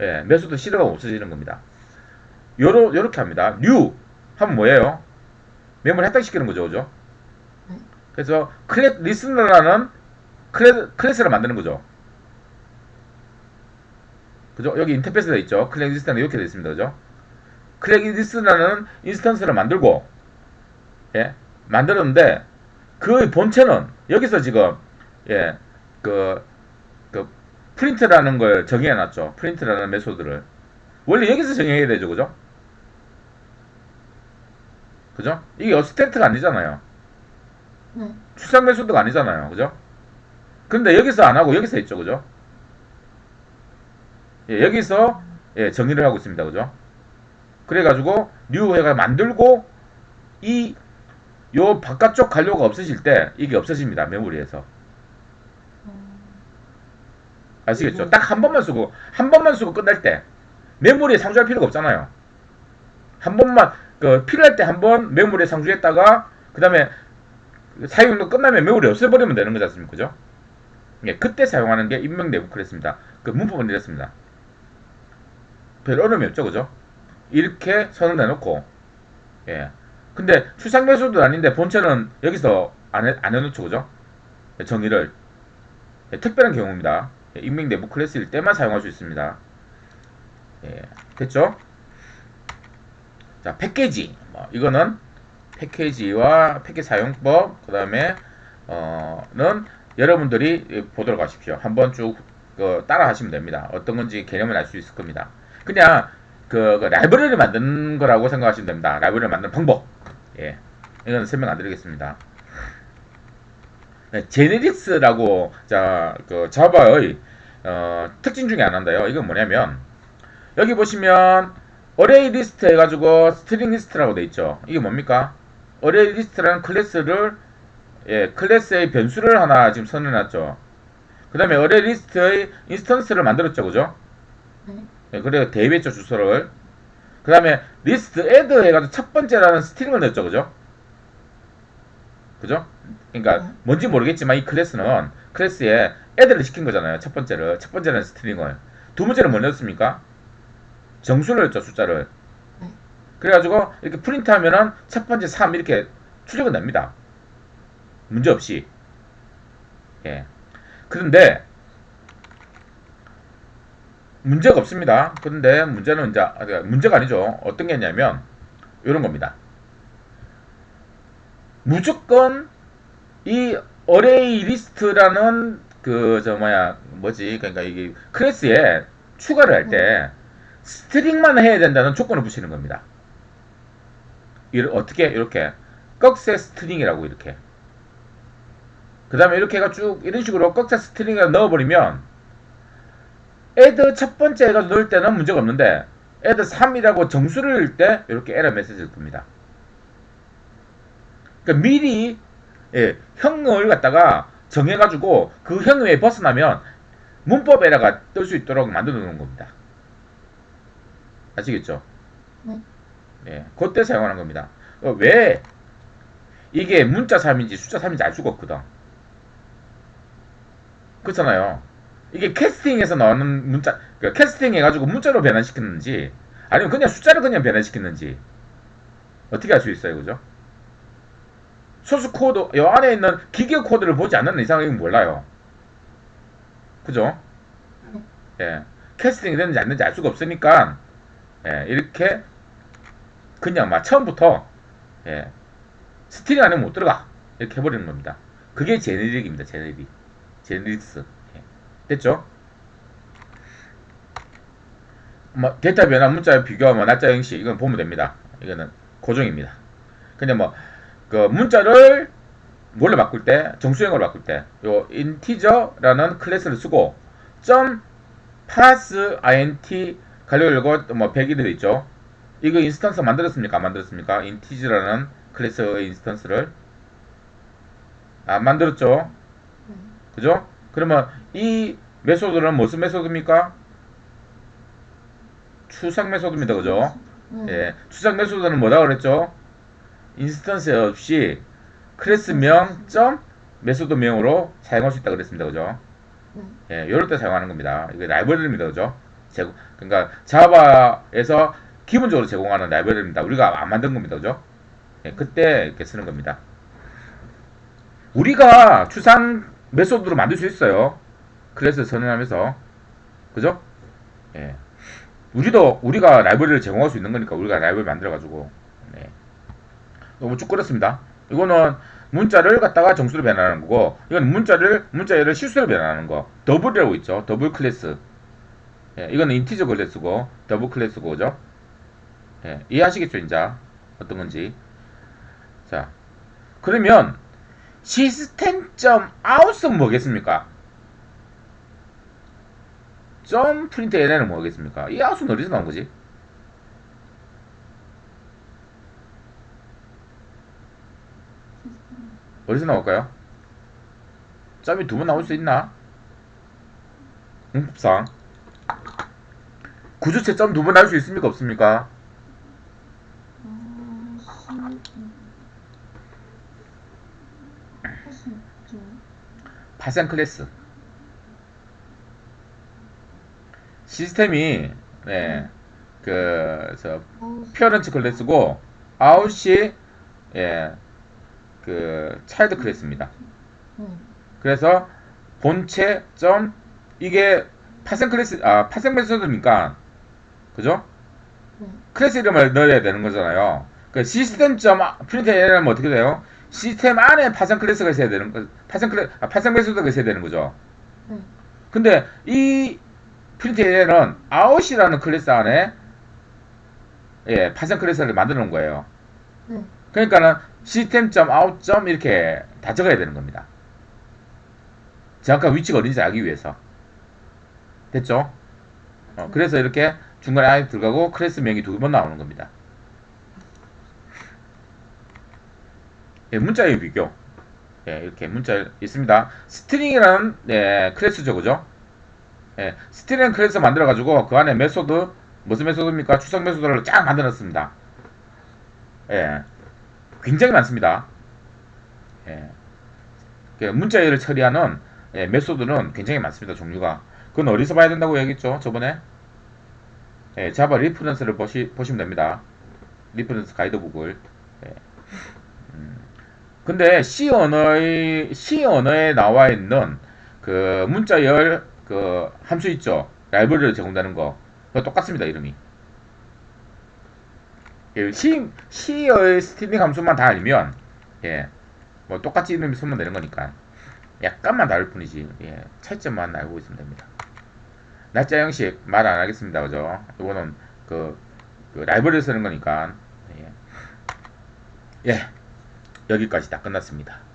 예, 메소드 시드가 없어지는 겁니다. 요러, 요렇게 합니다. new 하면 뭐예요? 메모리 해당시키는 거죠, 그죠? 네. 그래서 클래 리스너라는 클래, 클래스를 만드는 거죠. 그죠? 여기 인터페이스가 있죠. 클래스 리스너는 이렇게 되어 있습니다. 그죠? 클래스 리스너는 인스턴스를 만들고, 예, 만들었는데, 그 본체는 여기서 지금, 예, 그, 그, 프린트라는 걸 정의해놨죠. 프린트라는 메소드를. 원래 여기서 정의해야 되죠. 그죠? 그죠? 이게 어스텐트가 아니잖아요. 네. 출산 메소드가 아니잖아요. 그죠? 근데 여기서 안 하고 여기서 했죠. 그죠? 예, 여기서 예, 정의를 하고 있습니다. 그죠? 그래가지고 뉴해가 만들고 이 요 바깥쪽 관료가 없어질 때 이게 없어집니다. 메모리에서. 아시겠죠? 네. 딱한 번만 쓰고 한 번만 쓰고 끝날 때 메모리에 상주할 필요가 없잖아요. 한 번만 그 필요할 때 한 번 메모리에 상주했다가 그 다음에 사용도 끝나면 메모리 없애버리면 되는 거지 않습니까? 그죠? 예, 그때 사용하는 게 인명 내부 클래스입니다. 그 문법은 이렇습니다. 별 어려움이 없죠, 그죠? 이렇게 선을 내놓고 예. 근데 추상 매수도 아닌데 본체는 여기서 안, 해, 안 해놓죠, 그죠? 예, 정의를 예, 특별한 경우입니다. 예, 인명 내부 클래스일 때만 사용할 수 있습니다. 예, 됐죠? 자, 패키지. 뭐, 이거는 패키지와 패키지 사용법, 그 다음에, 어,는 여러분들이 보도록 하십시오. 한번 쭉, 그, 따라 하시면 됩니다. 어떤 건지 개념을 알 수 있을 겁니다. 그냥, 그, 그 라이브러리를 만드는 거라고 생각하시면 됩니다. 라이브러리를 만드는 방법. 예. 이건 설명 안 드리겠습니다. 네, 제네릭스라고, 자, 그, 자바의, 어, 특징 중에 하나인데요. 이건 뭐냐면, 여기 보시면, 어레이 리스트 해가지고 스트링 리스트라고 돼 있죠. 이게 뭡니까? 어레이 리스트라는 클래스를 예, 클래스의 변수를 하나 지금 선언해놨죠. 그 다음에 어레이 리스트의 인스턴스를 만들었죠, 그죠? 네. 예, 그래 대입했죠 주소를. 그 다음에 리스트 애드 해가지고 첫 번째라는 스트링을 넣었죠, 그죠? 그죠? 그러니까 네. 뭔지 모르겠지만 이 클래스는 클래스에 애드를 시킨 거잖아요. 첫 번째를 첫 번째는 스트링을 두 번째는 뭐 넣었습니까? 정수를 넣었죠 숫자를. 네. 그래가지고 이렇게 프린트하면은 첫 번째 3 이렇게 출력은 됩니다. 문제 없이. 예. 그런데 문제가 없습니다. 그런데 문제는 이제 아, 그러니까 문제가 아니죠. 어떤 게 있냐면 이런 겁니다. 무조건 이 어레이 리스트라는 그 저 뭐야 뭐지 그러니까 이게 클래스에 추가를 할 때 스트링만 해야 된다는 조건을 붙이는 겁니다. 이를 어떻게 이렇게 꺽쇠 스트링이라고 이렇게 그 다음에 이렇게 해가 쭉 이런 식으로 꺽쇠 스트링을 넣어버리면 애드 첫 번째 애가 넣을 때는 문제가 없는데 애드 3이라고 정수를 넣을 때 이렇게 에러 메시지를 뜹니다. 그러니까 미리 예, 형을 갖다가 정해가지고 그형 외에 벗어나면 문법 에러가 뜰 수 있도록 만들어 놓은 겁니다. 아시겠죠? 네. 예, 그때 사용하는 겁니다. 어, 왜 이게 문자 3인지 숫자 3인지 알 수가 없거든. 그렇잖아요. 이게 캐스팅에서 나오는 문자, 그러니까 캐스팅 해가지고 문자로 변환시켰는지, 아니면 그냥 숫자를 그냥 변환시켰는지, 어떻게 알 수 있어요, 그죠? 소스 코드, 이 안에 있는 기계 코드를 보지 않는 이상 이건 몰라요. 그죠? 예. 캐스팅이 됐는지 안 됐는지 알 수가 없으니까, 예, 이렇게, 그냥 막 처음부터, 예, 스트링 안에 못 들어가. 이렇게 해버리는 겁니다. 그게 제네릭입니다, 제네릭. 제네릭스. 예. 됐죠? 뭐, 데이터 변화, 문자 비교하면 날짜 형식, 이건 보면 됩니다. 이거는 고정입니다. 근데 뭐, 그 문자를 뭘로 바꿀 때, 정수형으로 바꿀 때, 요 인티저라는 클래스를 쓰고, 점 pass int 가려 열고 뭐 100이 되어 있죠. 이거 인스턴스 만들었습니까? 안 만들었습니까? 인티저라는 클래스의 인스턴스를 안 만들었죠. 그죠? 그러면 이 메소드는 무슨 메소드입니까? 추상 메소드입니다. 그죠? 네. 예, 추상 메소드는 뭐다 그랬죠? 인스턴스 없이 클래스명 점 메소드명으로 사용할 수 있다 그랬습니다. 그죠? 네. 예, 요럴 때 사용하는 겁니다. 이게 라이브러리입니다. 그죠? 제공 그러니까 자바에서 기본적으로 제공하는 라이브러리입니다. 우리가 안 만든 겁니다. 그죠? 예, 그때 이렇게 쓰는 겁니다. 우리가 추상 메소드로 만들 수 있어요. 그래서 선언하면서 그죠? 예. 우리도 우리가 라이브러리를 제공할 수 있는 거니까 우리가 라이브러리 만들어 가지고 네. 너무 쭉 끌었습니다. 이거는 문자를 갖다가 정수로 변환하는 거고 이건 문자를 문자열을 실수로 변환하는 거 더블이라고 있죠. 더블 클래스. 예, 이거는 인티저 클래스고 더블 클래스고 그죠? 예, 이해하시겠죠, 이제 어떤 건지. 자, 그러면 시스템.out은 뭐겠습니까? 점 프린트 LN은 뭐겠습니까? 이 out은 어디서 나온 거지? 어디서 나올까요? 점이 두 번 나올 수 있나? 응급상 구조체 점 두 번 나올 수 있습니까? 없습니까? 파생 클래스 시스템이 네, 네그저 어, 피어런츠 클래스고 아웃이 예 그 차일드 클래스입니다. 네. 그래서 본체 점 이게 파생 클래스 아 파생 메소드니까 그죠? 네. 클래스 이름을 넣어야 되는 거잖아요. 그 시스템 점 프린트 에러면 어떻게 돼요? 시스템 안에 파생 클래스가 있어야 되는 거 파생 클래 아, 파생 메소드가 있어야 되는 거죠. 네. 근데 이 프린트 에러는 아웃이라는 클래스 안에 예 파생 클래스를 만들어 놓은 거예요. 네. 그러니까는 시스템 점 아웃 점 이렇게 다 적어야 되는 겁니다. 정확한 위치가 어딘지 알기 위해서. 됐죠? 어, 그래서 이렇게 중간에 아이 들어가고 클래스 명이 두 번 나오는 겁니다. 예, 문자의 비교. 예, 이렇게 문자 있습니다. 스트링이라는 예, 클래스죠, 그죠? 예, 스트링 클래스 만들어가지고 그 안에 메소드 무슨 메소드입니까? 추석 메소드를 쫙 만들었습니다. 예, 굉장히 많습니다. 예, 그 문자열을 처리하는 예, 메소드는 굉장히 많습니다. 종류가. 그건 어디서 봐야 된다고 얘기했죠? 저번에 예, 자바 리퍼런스를 보시, 보시면 됩니다. 리퍼런스 가이드북을. 예. 음. 근데 C 언어의 C 언어에 나와 있는 그 문자열 그 함수 있죠? 라이브러리를 제공되는 거. 똑같습니다. 이름이. 예, C C의 스트링 함수만 다 알면 예. 뭐 똑같이 이름이 쓰면 되는 거니까. 약간만 다를 뿐이지. 예. 차이점만 알고 있으면 됩니다. 날짜 형식 말 안 하겠습니다. 그죠? 이거는 그, 그 라이브러리 쓰는 거니까. 예. 예. 여기까지 다 끝났습니다.